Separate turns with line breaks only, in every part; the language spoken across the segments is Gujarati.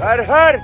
હર હર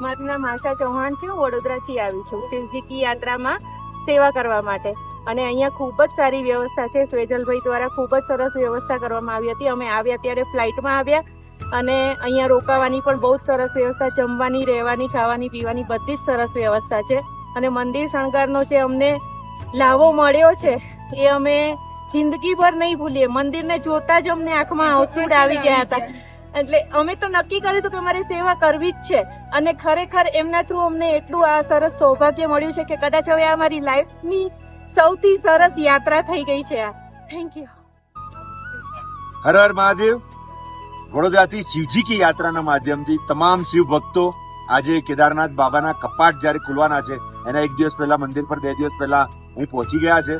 મારું નામ આશા ચૌહાણ છે. વડોદરાથી આવી છું. શિવજીકી યાત્રામાં સેવા કરવા માટે. અને અહીંયા ખૂબ જ સારી વ્યવસ્થા છે. સ્વેજલભાઈ દ્વારા ખૂબ જ સરસ વ્યવસ્થા કરવામાં આવી હતી. અમે આવ્યા ત્યારે ફ્લાઇટમાં આવ્યા અને અહીંયા રોકાવાની પણ બહુ જ સરસ વ્યવસ્થા, જમવાની, રહેવાની, ખાવાની, પીવાની બધી જ સરસ વ્યવસ્થા છે. અને મંદિર શણગારનો જે અમને લાવો મળ્યો છે, એ અમે જિંદગીભર નહીં ભૂલીએ. મંદિરને જોતા જ અમને આંખમાં આંસુડ આવી ગયા હતા. એટલે અમે તો નક્કી કર્યું હતું કે અમારે સેવા કરવી જ છે. અને ખરેખર એમના થ્રુ અમને એટલું આ સરસ સૌભાગ્ય મળ્યું છે કે કદાચ હવે આ મારી લાઈફની સૌથી સરસ યાત્રા થઈ ગઈ છે આ. Thank you
Har Har Mahadev. વડોદરાથી શિવજી કી યાત્રાના માધ્યમથી તમામ શિવ ભક્તો આજે કેદારનાથ બાબાના કપાટ જ્યારે ખુલવાના છે, એના એક દિવસ પહેલા મંદિર પર, બે દિવસ પહેલા અહીં પહોંચી ગયા છે.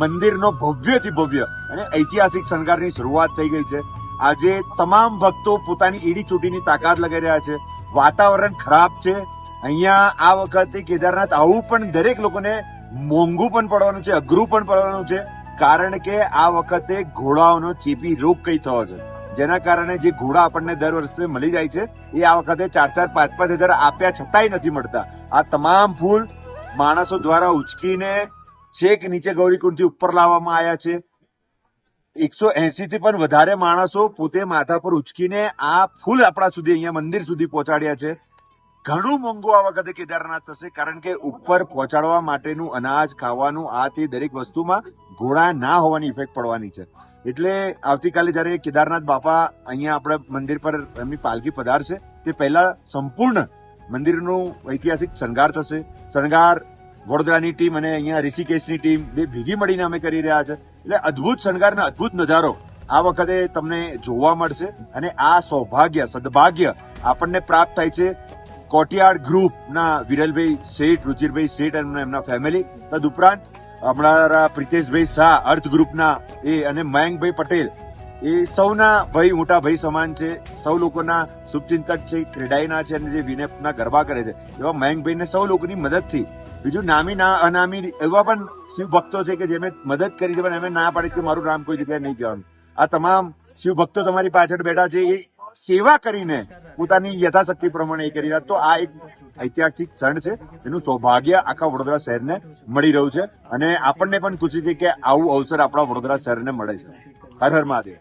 મંદિરનો ભવ્યથી ભવ્ય અને ઐતિહાસિક શણગારની શરૂઆત થઈ ગઈ છે. આજે તમામ ભક્તો પોતાની ઈડી ચૂંટીની તાકાત લગાઈ રહ્યા છે. વાતાવરણ ખરાબ છે. અહીંયા આ વખતે કેદારનાથ આવું પણ દરેક લોકોને મોંઘું પણ પડવાનું છે, અઘરું પણ પડવાનું છે. કારણ કે આ વખતે ઘોડાઓનો ચેપી રોગ કઈ થયો છે. જેના કારણે જે ઘોડા આપણને દર વર્ષે મળી જાય છે, એ આ વખતે ચાર ચાર, પાંચ પાંચ હજાર આપ્યા છતાંય નથી મળતા. આ તમામ ફૂલ માણસો દ્વારા ઉચકીને છેક નીચે ગૌરીકુંડથી ઉપર લાવવામાં આવ્યા છે. એકસો એસી થી પણ વધારે માણસો પોતે માથા પર ઉચકીને આ ફૂલ આપણા સુધી અહીંયા મંદિર સુધી પહોંચાડ્યા છે. ઘણું મોંઘું આ વખતે કેદારનાથ થશે, કારણ કે ઉપર પહોંચાડવા માટેનું અનાજ, ખાવાનું, આ તે દરેક વસ્તુમાં ઘોડા ના હોવાની ઇફેક્ટ પડવાની છે. એટલે આવતીકાલે જ્યારે કેદારનાથ બાપા અહીંયા આપણે મંદિર પર એમની પાલખી પધારશે, તે પહેલા સંપૂર્ણ મંદિરનું ઐતિહાસિક શણગાર થશે. શણગાર વડોદરાની ટીમ અને અહીંયા ઋષિકેશની ટીમ બે ભેગી મળીને અમે કરી રહ્યા છે. એટલે અદભુત શણગાર અદભુત અદ્ભુત નજારો. આ વખતે તમને જોવા મળશે અને આ સૌભાગ્ય, સદભાગ્ય આપણને પ્રાપ્ત થાય છે કોટિયાડ ગ્રુપના વિરલભાઈ શેઠ, રુચિરભાઈ શેઠ અને એમના ફેમિલી તદુપરાંત અમારા પ્રિતેશભાઈ શાહ, અર્થ ગ્રુપના એ અને મયંકભાઈ પટેલ. એ સૌના ભાઈ, મોટા ભાઈ સમાન છે. સૌ લોકોના શુભચિંતક છે, ક્રેડાઈના છે અને જે વિનેપના ગરબા કરે છે. એવા મયંકભાઈને સૌ લોકોની મદદથી બીજું નામી ના અનામી એવા પણ શિવ ભક્તો છે કે જેમે મદદ કરી છે, પણ એમને ના પાડી કે મારું નામ કોઈ જગ્યાએ નહીં કહેવાનું આ તમામ શિવ ભક્તો તમારી પાછળ બેઠા છે, એ સેવા કરીને પોતાની યથાશક્તિ પ્રમાણે એ કરી રહ્યા તો આ એક ઐતિહાસિક ક્ષણ છે, એનું સૌભાગ્ય આખા વડોદરા શહેરને મળી રહ્યું છે. અને આપણને પણ ખુશી છે કે આવું અવસર આપણા વડોદરા શહેરને મળે છે. હર હર મહાદેવ.